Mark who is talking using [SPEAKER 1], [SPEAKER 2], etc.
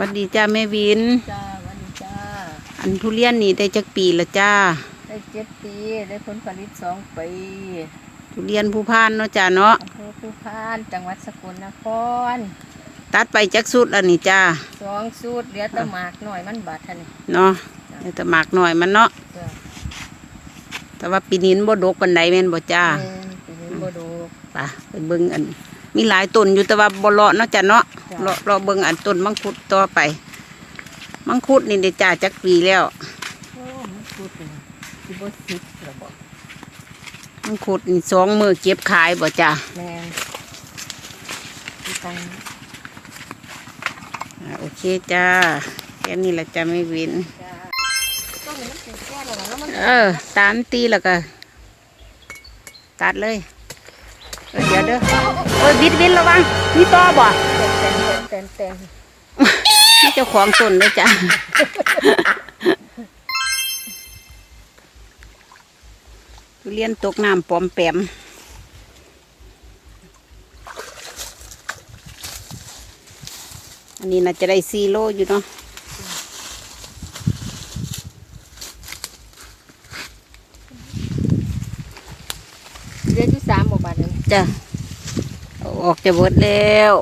[SPEAKER 1] หวัสดีจ้าแม่วิน
[SPEAKER 2] จ้าวันนี้จ้า
[SPEAKER 1] อันทุเรียนนี่ได้จักปีละจ้า
[SPEAKER 2] ได้เจ็ดปี ได้ผลผลิตสองปี
[SPEAKER 1] ทุเรียนผู้พานเนาะจ้าเนาะ
[SPEAKER 2] อำเภอผู้พานจังหวัดสกลนคร
[SPEAKER 1] ตัดไปจักสุดแล้วนี่จ้า
[SPEAKER 2] สองสูตรเหลือแตะหมากหน่อยมันบาดทันนี่
[SPEAKER 1] เนาะเดี๋ยวแต่หมากหน่อยมันเนาะ
[SPEAKER 2] จ้า
[SPEAKER 1] แต่ว่าปีนี้มันบ่ดกปานใดแม่นบ่จ้า
[SPEAKER 2] แม่นปีนี้บ่ดู
[SPEAKER 1] ไปไปเบิ่งอัน มีหลายต้นอยู่แต่ว่าบ่เลาะเนาะจ้าเนาะ
[SPEAKER 2] จ้ะ
[SPEAKER 1] เลาะเลาะเบิ่งอันต้นมังคุดต่อไป มังคุดนี่ได้จ้าจักปีแล้ว
[SPEAKER 2] โอ้มันพูดเป็นที่บ่สิบหรอบ่
[SPEAKER 1] มังคุดนี่สองมือเก็บขายบ่จ้า
[SPEAKER 2] แม่นที่ตัง
[SPEAKER 1] อ่าโอเคจ้าแค่นี้แหละจ้าแม่วิน
[SPEAKER 2] จ้าต้นนี้มันเป็นแก่แล้วล่ะแล้วมัน
[SPEAKER 1] เออตามตีแล้วก็ตัดเลย เออเดี๋ยวเด้อเออบิดบิดระวังมีต่อบ่
[SPEAKER 2] เต็มเต็มเต็ม
[SPEAKER 1] นี่เจ้าของต้นเลยจ้ะทุเรียนตกน้ำปอมแปมอันนี้น่าจะได้ซีโลอยู่เนาะ
[SPEAKER 2] เดือนที่สามบ่บาทเลย
[SPEAKER 1] จ้ะออกจะเบิดแล้ว